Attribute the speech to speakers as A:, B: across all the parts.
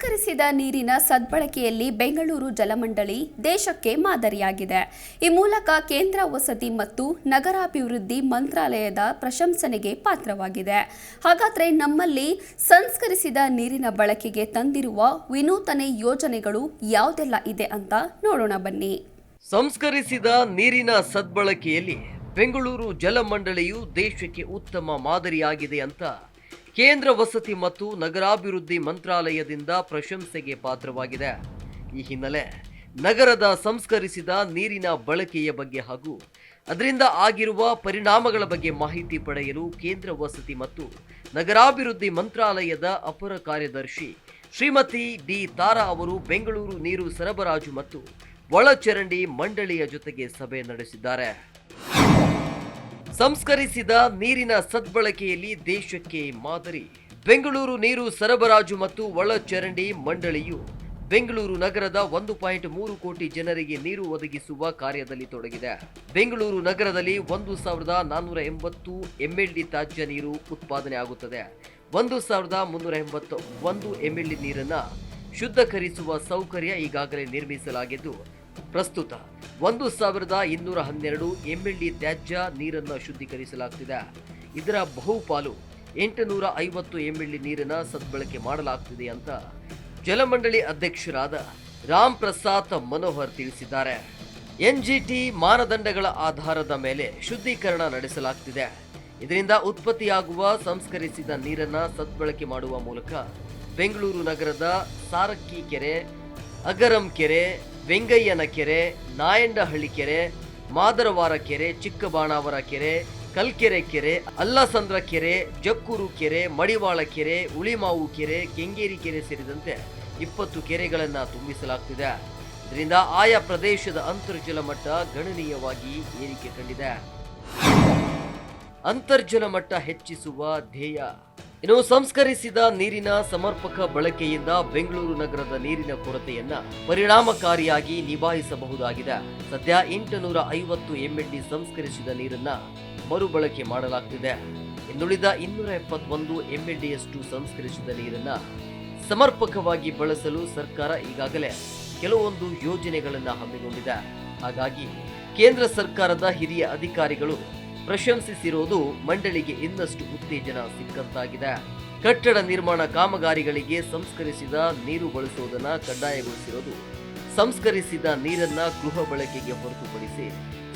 A: ಸಂಸ್ಕರಿಸಿದ ನೀರಿನ ಸದ್ಬಳಕೆಯಲ್ಲಿ ಬೆಂಗಳೂರು ಜಲಮಂಡಳಿ ದೇಶಕ್ಕೆ ಮಾದರಿಯಾಗಿದೆ. ಈ ಮೂಲಕ ಕೇಂದ್ರ ವಸತಿ ಮತ್ತು ನಗರಾಭಿವೃದ್ಧಿ ಮಂತ್ರಾಲಯದ ಪ್ರಶಂಸನೆಗೆ ಪಾತ್ರವಾಗಿದೆ. ಹಾಗಾದರೆ ನಮ್ಮಲ್ಲಿ ಸಂಸ್ಕರಿಸಿದ ನೀರಿನ ಬಳಕೆಗೆ ತಂದಿರುವ ವಿನೂತನ ಯೋಜನೆಗಳು ಯಾವುದೆಲ್ಲ ಇದೆ ಅಂತ ನೋಡೋಣ ಬನ್ನಿ.
B: ಸಂಸ್ಕರಿಸಿದ ನೀರಿನ ಸದ್ಬಳಕೆಯಲ್ಲಿ ಬೆಂಗಳೂರು ಜಲಮಂಡಳಿಯು ದೇಶಕ್ಕೆ ಉತ್ತಮ ಮಾದರಿಯಾಗಿದೆ ಅಂತ ಕೇಂದ್ರ ವಸತಿ ಮತ್ತು ನಗರಾಭಿವೃದ್ಧಿ ಮಂತ್ರಾಲಯದಿಂದ ಪ್ರಶಂಸೆಗೆ ಪಾತ್ರವಾಗಿದೆ. ಈ ಹಿನ್ನೆಲೆ ನಗರದ ಸಂಸ್ಕರಿಸಿದ ನೀರಿನ ಬಳಕೆಯ ಬಗ್ಗೆ ಹಾಗೂ ಅದರಿಂದ ಆಗಿರುವ ಪರಿಣಾಮಗಳ ಬಗ್ಗೆ ಮಾಹಿತಿ ಪಡೆಯಲು ಕೇಂದ್ರ ವಸತಿ ಮತ್ತು ನಗರಾಭಿವೃದ್ಧಿ ಮಂತ್ರಾಲಯದ ಅಪರ ಕಾರ್ಯದರ್ಶಿ ಶ್ರೀಮತಿ ಡಿ ತಾರಾ ಅವರು ಬೆಂಗಳೂರು ನೀರು ಸರಬರಾಜು ಮತ್ತು ಒಳಚರಂಡಿ ಮಂಡಳಿಯ ಜೊತೆಗೆ ಸಭೆ ನಡೆಸಿದ್ದಾರೆ. ಸಂಸ್ಕರಿಸಿದ ನೀರಿನ ಸದ್ಬಳಕೆಯಲ್ಲಿ ದೇಶಕ್ಕೆ ಮಾದರಿ. ಬೆಂಗಳೂರು ನೀರು ಸರಬರಾಜು ಮತ್ತು ಒಳಚರಂಡಿ ಮಂಡಳಿಯು ಬೆಂಗಳೂರು ನಗರದ ಒಂದು ಪಾಯಿಂಟ್ ಮೂರು ಕೋಟಿ ಜನರಿಗೆ ನೀರು ಒದಗಿಸುವ ಕಾರ್ಯದಲ್ಲಿ ತೊಡಗಿದೆ. ಬೆಂಗಳೂರು ನಗರದಲ್ಲಿ ಒಂದು ಸಾವಿರದ ನಾನ್ನೂರ ಎಂಬತ್ತು ಎಂಎಲ್ಡಿ ತ್ಯಾಜ್ಯ ನೀರು ಉತ್ಪಾದನೆ ಆಗುತ್ತದೆ. ಒಂದು ಸಾವಿರದ ಮುನ್ನೂರ ಎಂಬತ್ತು ಒಂದು ಎಂಎಲ್ಡಿ ನೀರನ್ನು ಶುದ್ಧೀಕರಿಸುವ ಸೌಕರ್ಯ ಈಗಾಗಲೇ ನಿರ್ಮಿಸಲಾಗಿದ್ದು, ಪ್ರಸ್ತುತ ಒಂದು ಸಾವಿರದ ಇನ್ನೂರ ಹನ್ನೆರಡು ಎಂಎಲ್ಡಿ ತ್ಯಾಜ್ಯ ನೀರನ್ನು ಶುದ್ಧೀಕರಿಸಲಾಗ್ತಿದೆ. ಇದರ ಬಹುಪಾಲು ಎಂಟುನೂರ ಐವತ್ತು ಎಂಎಲ್ಡಿ ನೀರನ್ನು ಸದ್ಬಳಕೆ ಮಾಡಲಾಗ್ತಿದೆ ಅಂತ ಜಲಮಂಡಳಿ ಅಧ್ಯಕ್ಷರಾದ ರಾಮ್ ಪ್ರಸಾದ್ ಮನೋಹರ್ ತಿಳಿಸಿದ್ದಾರೆ. ಎನ್ಜಿಟಿ ಮಾನದಂಡಗಳ ಆಧಾರದ ಮೇಲೆ ಶುದ್ಧೀಕರಣ ನಡೆಸಲಾಗ್ತಿದೆ. ಇದರಿಂದ ಉತ್ಪತ್ತಿಯಾಗುವ, ಸಂಸ್ಕರಿಸಿದ ನೀರನ್ನು ಸದ್ಬಳಕೆ ಮಾಡುವ ಮೂಲಕ ಬೆಂಗಳೂರು ನಗರದ ಸಾರಕ್ಕಿ ಕೆರೆ, ಅಗರಂ ಕೆರೆ ವೆಂಗಯ್ಯನ ಕೆರೆ, ನಾಯಂಡಹಳ್ಳಿ ಕೆರೆ, ಮಾದರವಾರ ಕೆರೆ, ಚಿಕ್ಕಬಾಣಾವರ ಕೆರೆ, ಕಲ್ಕೆರೆ ಕೆರೆ, ಅಲ್ಲಸಂದ್ರ ಕೆರೆ, ಜಕ್ಕೂರು ಕೆರೆ, ಮಡಿವಾಳ ಕೆರೆ ಉಳಿಮಾವು ಕೆರೆ, ಕೆಂಗೇರಿ ಕೆರೆ ಸೇರಿದಂತೆ ಇಪ್ಪತ್ತು ಕೆರೆಗಳನ್ನು ತುಂಬಿಸಲಾಗ್ತಿದೆ. ಇದರಿಂದ ಆಯಾ ಪ್ರದೇಶದ ಅಂತರ್ಜಲ ಮಟ್ಟ ಗಣನೀಯವಾಗಿ ಏರಿಕೆ ಕಂಡಿದೆ. ಅಂತರ್ಜಲ ಮಟ್ಟ ಹೆಚ್ಚಿಸುವ ಧ್ಯೇಯ. ಇನ್ನು ಸಂಸ್ಕರಿಸಿದ ನೀರಿನ ಸಮರ್ಪಕ ಬಳಕೆಯಿಂದ ಬೆಂಗಳೂರು ನಗರದ ನೀರಿನ ಕೊರತೆಯನ್ನ ಪರಿಣಾಮಕಾರಿಯಾಗಿ ನಿಭಾಯಿಸಬಹುದಾಗಿದೆ. ಸದ್ಯ ಎಂಟುನೂರ ಐವತ್ತು ಎಂಎಲ್ಡಿ ಸಂಸ್ಕರಿಸಿದ ನೀರನ್ನ ಮರುಬಳಕೆ ಮಾಡಲಾಗ್ತಿದೆ. ಇನ್ನುಳಿದ ಇನ್ನೂರ ಎಪ್ಪತ್ತೊಂದು ಎಂಎಲ್ಡಿಯಷ್ಟು ಸಂಸ್ಕರಿಸಿದ ನೀರನ್ನ ಸಮರ್ಪಕವಾಗಿ ಬಳಸಲು ಸರ್ಕಾರ ಈಗಾಗಲೇ ಕೆಲವೊಂದು ಯೋಜನೆಗಳನ್ನು ಹಮ್ಮಿಕೊಂಡಿದೆ. ಹಾಗಾಗಿ ಕೇಂದ್ರ ಸರ್ಕಾರದ ಹಿರಿಯ ಅಧಿಕಾರಿಗಳು ಪ್ರಶಂಸಿಸಿರುವುದು ಮಂಡಳಿಗೆ ಇನ್ನಷ್ಟು ಉತ್ತೇಜನ ಸಿಕ್ಕಂತಾಗಿದೆ. ಕಟ್ಟಡ ನಿರ್ಮಾಣ ಕಾಮಗಾರಿಗಳಿಗೆ ಸಂಸ್ಕರಿಸಿದ ನೀರು ಬಳಸುವುದನ್ನ ಕಡ್ಡಾಯಗೊಳಿಸಿರುವುದು ಸಂಸ್ಕರಿಸಿದ ನೀರನ್ನ ಗೃಹ ಬಳಕೆಗೆ ಹೊರತುಪಡಿಸಿ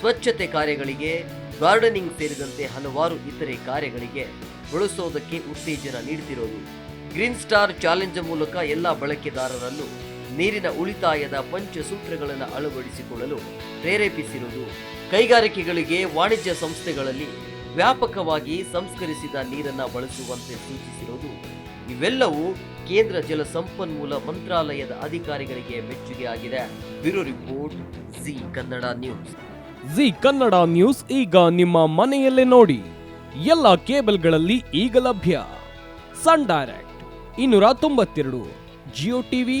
B: ಸ್ವಚ್ಛತೆ ಕಾರ್ಯಗಳಿಗೆ ಗಾರ್ಡನಿಂಗ್ ಸೇರಿದಂತೆ ಹಲವಾರು ಇತರೆ ಕಾರ್ಯಗಳಿಗೆ ಬಳಸೋದಕ್ಕೆ ಉತ್ತೇಜನ ನೀಡುತ್ತಿರೋದು ಗ್ರೀನ್ ಸ್ಟಾರ್ ಚಾಲೆಂಜ್ ಮೂಲಕ ಎಲ್ಲ ಬಳಕೆದಾರರನ್ನು ನೀರಿನ ಉಳಿತಾಯದ ಪಂಚಸೂತ್ರಗಳನ್ನು ಅಳವಡಿಸಿಕೊಳ್ಳಲು ಪ್ರೇರೇಪಿಸಿರುವುದು. ಕೈಗಾರಿಕೆಗಳಿಗೆ ವಾಣಿಜ್ಯ ಸಂಸ್ಥೆಗಳಲ್ಲಿ ವ್ಯಾಪಕವಾಗಿ ಸಂಸ್ಕರಿಸಿದ ನೀರನ್ನು ಬಳಸುವಂತೆ ಸೂಚಿಸಿರುವುದು. ಇವೆಲ್ಲವೂ ಕೇಂದ್ರ ಜಲ ಸಂಪನ್ಮೂಲ ಮಂತ್ರಾಲಯದ ಅಧಿಕಾರಿಗಳಿಗೆ ಮೆಚ್ಚುಗೆ ಆಗಿದೆ. Bureau report, Zee Kannada news.
C: Zee Kannada news ಈಗ ನಿಮ್ಮ ಮನೆಯಲ್ಲೇ ನೋಡಿ. ಎಲ್ಲ ಕೇಬಲ್ಗಳಲ್ಲಿ ಈಗ ಲಭ್ಯ. ಸನ್ ಡೈರೆಕ್ಟ್, ಇನ್ನೂರ ತೊಂಬತ್ತೆರಡು, ಜಿಯೋ ಟಿವಿ